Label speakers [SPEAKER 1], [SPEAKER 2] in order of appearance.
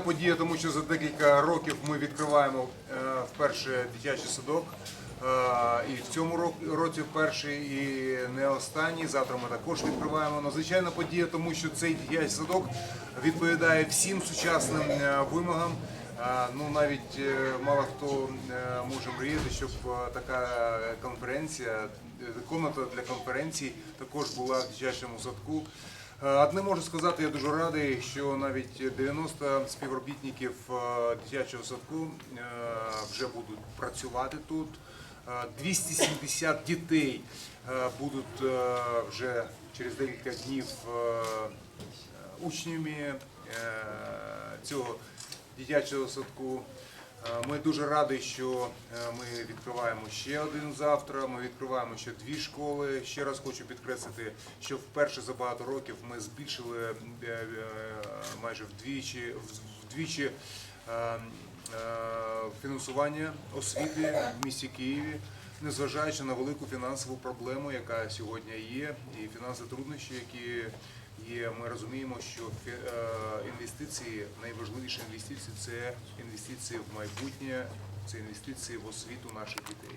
[SPEAKER 1] Подія, тому що за декілька років ми відкриваємо е, вперше дитячий садок. Е, І в цьому році вперше і не останній. Завтра ми також відкриваємо. Надзвичайна подія, тому що цей дитячий садок відповідає всім сучасним е, вимогам. Ну навіть мало хто може мріяти, щоб така конференція, комната для конференцій також була в дитячому садку. Е, Одне можу сказати, я дуже радий, що навіть 90 співробітників е, дитячого садку е, вже будуть працювати тут. Е, 270 дітей е, будуть е, вже через декілька днів е, учнями е, цього дитячого садку. Е, Ми дуже раді, що е, ми відкриваємо ще один завтра. Ми відкриваємо ще дві школи. Ще раз хочу підкреслити, що вперше за багато років ми збільшили е, майже вдвічі вдвічі фінансування освіти в місті Києві, незважаючи на велику фінансову проблему, яка сьогодні є, і фінансові труднощі, які є. Ми розуміємо, що інвестиції, найважливіші інвестиції це інвестиції в майбутнє, це інвестиції в освіту наших дітей.